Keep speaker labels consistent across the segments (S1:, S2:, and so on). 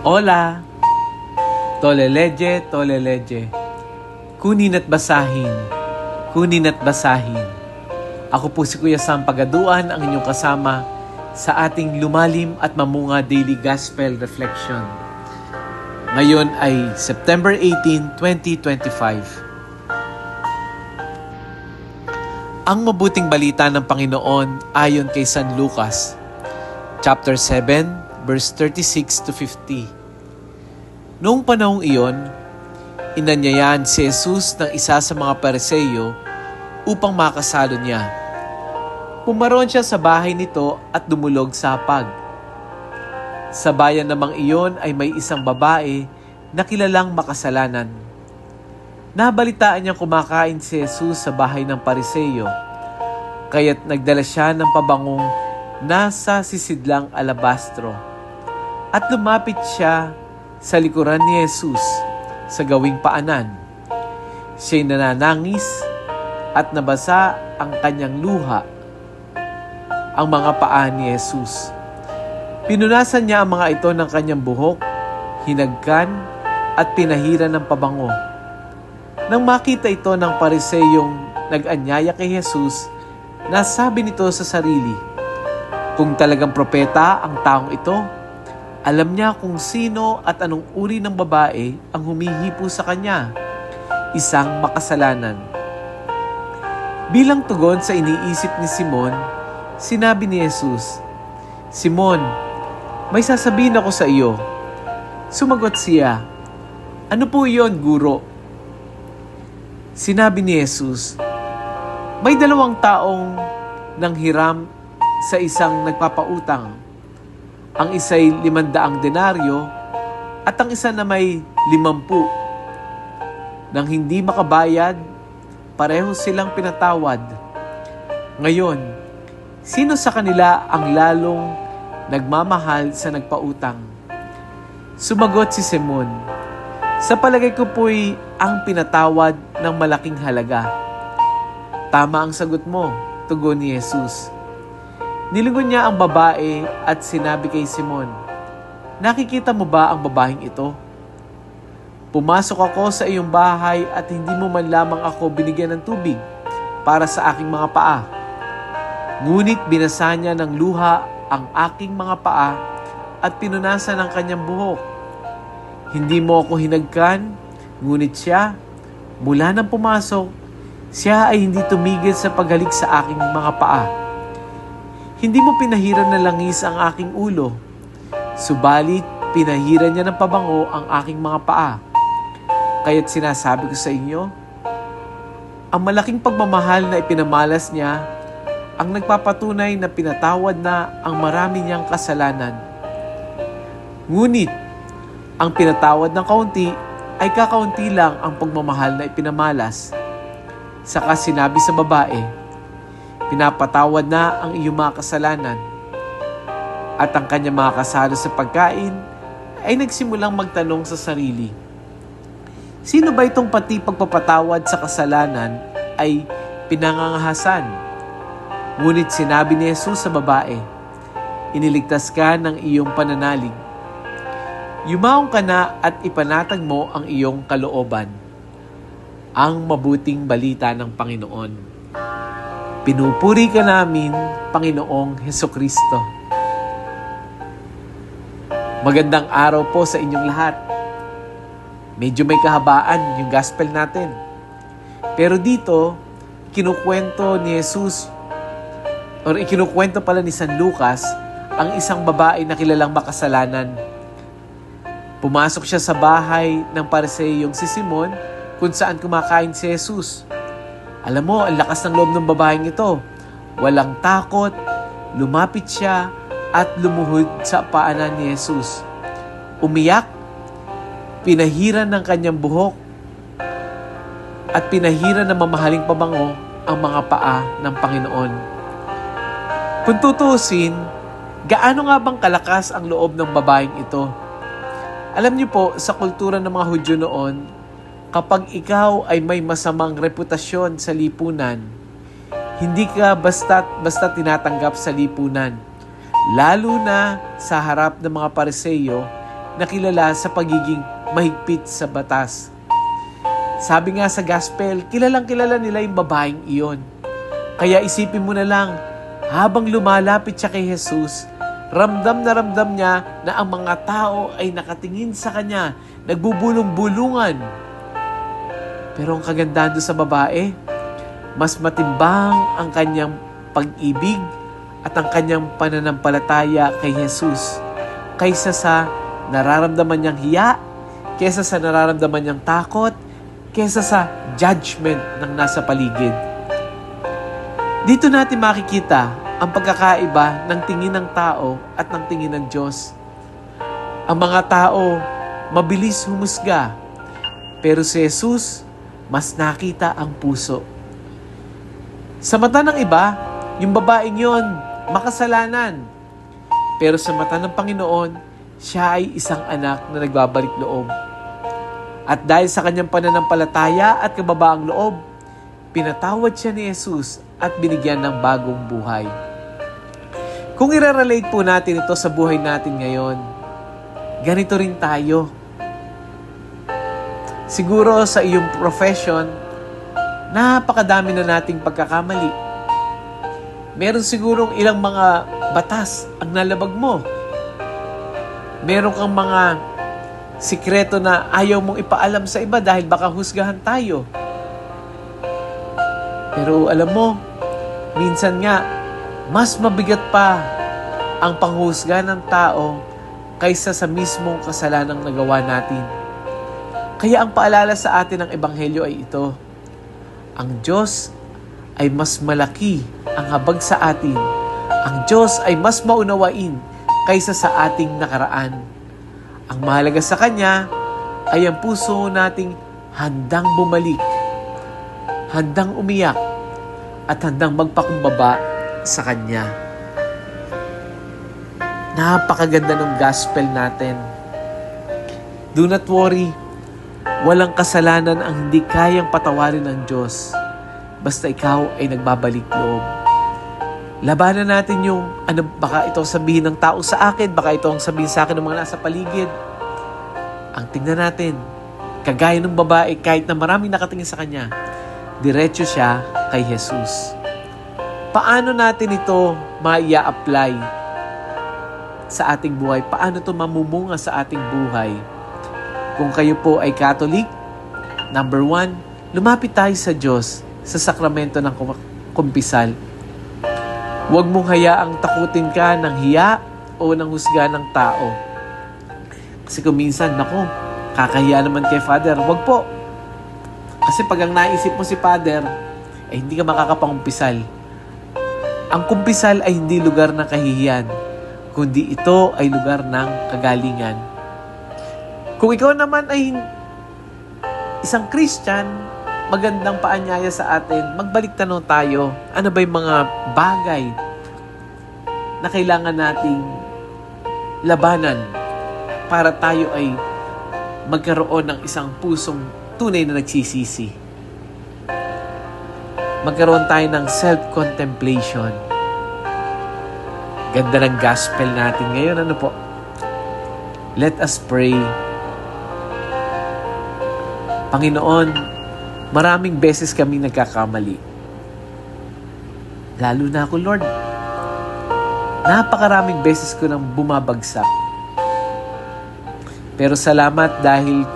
S1: Hola! Toleleje, toleleje. Kunin at basahin. Kunin at basahin. Ako po si Kuya Sam Pagaduan, ang inyong kasama sa ating lumalim at mamunga daily gospel reflection. Ngayon ay September 18, 2025. Ang mabuting balita ng Panginoon ayon kay San Lucas, chapter 7, verse 36 to 50. Noong panahong iyon, inanyayahan si Jesus ng isa sa mga pariseyo upang makasalo niya. Pumaroon siya sa bahay nito at dumulog sa hapag. Sa bayan namang iyon ay may isang babae na kilalang makasalanan. Nabalitaan niyang kumakain si Jesus sa bahay ng pariseyo, kaya't nagdala siya ng pabangong nasa sisidlang alabastro. At lumapit siya sa likuran ni Jesus sa gawing paanan. Siya'y nananangis at nabasa ang kanyang luha ang mga paa ni Jesus. Pinunasan niya ang mga ito ng kanyang buhok, hinagkan at pinahiran ng pabango. Nang makita ito ng pariseyong nag-anyaya kay Jesus, nasabi nito sa sarili, Kung talagang propeta ang taong ito, alam niya kung sino at anong uri ng babae ang humihipo sa kanya. Isang makasalanan. Bilang tugon sa iniisip ni Simon, sinabi ni Jesus, Simon, may sasabihin ako sa iyo. Sumagot siya, Ano po iyon, guro? Sinabi ni Jesus, May dalawang taong nanghiram sa isang nagpapautang ang isa'y limandaang denaryo at ang isa na may limampu. Nang hindi makabayad, pareho silang pinatawad. Ngayon, sino sa kanila ang lalong nagmamahal sa nagpautang? Sumagot si Simon, Sa palagay ko po'y ang pinatawad ng malaking halaga. Tama ang sagot mo, tugon ni Jesus. Nilingon niya ang babae at sinabi kay Simon, Nakikita mo ba ang babaeng ito? Pumasok ako sa iyong bahay at hindi mo man lamang ako binigyan ng tubig para sa aking mga paa. Ngunit binasa niya ng luha ang aking mga paa at pinunasan ng kanyang buhok. Hindi mo ako hinagkan, ngunit siya, mula nang pumasok, siya ay hindi tumigil sa paghalik sa aking mga paa. Hindi mo pinahiran na langis ang aking ulo, subalit pinahiran niya ng pabango ang aking mga paa. Kaya't sinasabi ko sa inyo, ang malaking pagmamahal na ipinamalas niya ang nagpapatunay na pinatawad na ang marami niyang kasalanan. Ngunit, ang pinatawad ng kaunti ay kakaunti lang ang pagmamahal na ipinamalas. Saka sinabi sa babae, Pinapatawad na ang iyong mga kasalanan. At ang kanyang mga kasalo sa pagkain ay nagsimulang magtanong sa sarili, Sino ba itong pati pagpapatawad sa kasalanan ay pinangangahasan? Ngunit sinabi ni Jesus sa babae, Iniligtas ka ng iyong pananalig. Yumaong ka na at ipanatag mo ang iyong kalooban. Ang mabuting balita ng Panginoon. Pinupuri ka namin, Panginoong Heso Kristo. Magandang araw po sa inyong lahat. Medyo may kahabaan yung gospel natin. Pero dito, kinukwento ni Jesus or ikinukwento pala ni San Lucas ang isang babae na kilalang makasalanan. Pumasok siya sa bahay ng pariseyong si Simon kung saan kumakain si Jesus. Alam mo, ang lakas ng loob ng babaeng ito. Walang takot, lumapit siya at lumuhod sa paanan ni Jesus. Umiyak, pinahiran ng kanyang buhok at pinahiran ng mamahaling pabango ang mga paa ng Panginoon. Kung tutusin, gaano nga bang kalakas ang loob ng babaeng ito? Alam niyo po, sa kultura ng mga Hudyo noon, kapag ikaw ay may masamang reputasyon sa lipunan, hindi ka basta basta tinatanggap sa lipunan. Lalo na sa harap ng mga pariseyo nakilala sa pagiging mahigpit sa batas. Sabi nga sa gospel, kilalang kilala nila yung babaeng iyon. Kaya isipin mo na lang, habang lumalapit siya kay Jesus, ramdam na ramdam niya na ang mga tao ay nakatingin sa kanya, nagbubulong-bulungan. Pero ang kagandahan doon sa babae, mas matimbang ang kanyang pag-ibig at ang kanyang pananampalataya kay Jesus kaysa sa nararamdaman niyang hiya, kaysa sa nararamdaman niyang takot, kaysa sa judgment ng nasa paligid. Dito natin makikita ang pagkakaiba ng tingin ng tao at ng tingin ng Diyos. Ang mga tao mabilis humusga, pero si Jesus mas nakita ang puso. Sa mata ng iba, yung babaeng yon makasalanan. Pero sa mata ng Panginoon, siya ay isang anak na nagbabalik loob. At dahil sa kanyang pananampalataya at kababaang loob, pinatawad siya ni Jesus at binigyan ng bagong buhay. Kung i-relate po natin ito sa buhay natin ngayon, ganito rin tayo. Siguro sa iyong profession, napakadami na nating pagkakamali. Meron sigurong ilang mga batas ang nalabag mo. Meron kang mga sikreto na ayaw mong ipaalam sa iba dahil baka husgahan tayo. Pero alam mo, minsan nga, mas mabigat pa ang panghusga ng tao kaysa sa mismong kasalanang nagawa natin. Kaya ang paalala sa atin ng Ebanghelyo ay ito. Ang Diyos ay mas malaki ang habag sa atin. Ang Diyos ay mas maunawain kaysa sa ating nakaraan. Ang mahalaga sa Kanya ay ang puso nating handang bumalik, handang umiyak, at handang magpakumbaba sa Kanya. Napakaganda ng gospel natin. Do not worry, Walang kasalanan ang hindi kayang patawarin ng Diyos basta ikaw ay nagbabalik loob. Labanan natin yung ano, baka ito sabihin ng tao sa akin, baka ito ang sabihin sa akin ng mga nasa paligid. Ang tingnan natin, kagaya ng babae kahit na maraming nakatingin sa kanya, diretso siya kay Jesus. Paano natin ito maia-apply sa ating buhay? Paano ito mamumunga sa ating buhay? Kung kayo po ay Catholic, number one, lumapit tayo sa Diyos sa sakramento ng kumpisal. Huwag mong hayaang takutin ka ng hiya o ng husga ng tao. Kasi kung minsan, nako, kakahiya naman kay Father. Huwag po. Kasi pag ang naisip mo si Father, eh hindi ka makakapangumpisal. Ang kumpisal ay hindi lugar ng kahihiyan, kundi ito ay lugar ng kagalingan kung ikaw naman ay isang Christian, magandang paanyaya sa atin, magbalik tanong tayo, ano ba yung mga bagay na kailangan nating labanan para tayo ay magkaroon ng isang pusong tunay na nagsisisi. Magkaroon tayo ng self-contemplation. Ganda ng gospel natin ngayon. Ano po? Let us pray Panginoon, maraming beses kami nagkakamali. Lalo na ako, Lord. Napakaraming beses ko nang bumabagsak. Pero salamat dahil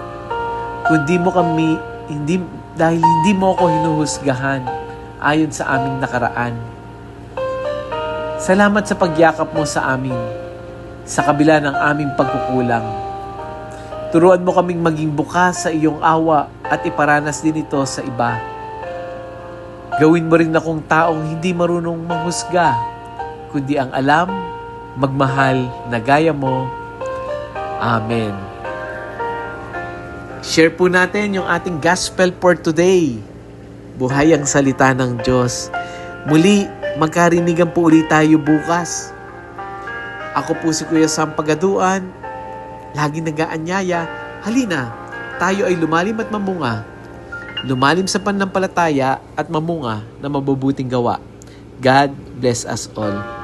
S1: kundi mo kami, hindi, dahil hindi mo ako hinuhusgahan ayon sa aming nakaraan. Salamat sa pagyakap mo sa amin sa kabila ng aming pagkukulang. Turuan mo kaming maging bukas sa iyong awa at iparanas din ito sa iba. Gawin mo rin akong taong hindi marunong manghusga, kundi ang alam, magmahal na gaya mo. Amen. Share po natin yung ating gospel for today. Buhay ang salita ng Diyos. Muli, magkarinigan po ulit tayo bukas. Ako po si Kuya Sam Pagaduan laging nagaanyaya, halina, tayo ay lumalim at mamunga. Lumalim sa pananampalataya at mamunga na mabubuting gawa. God bless us all.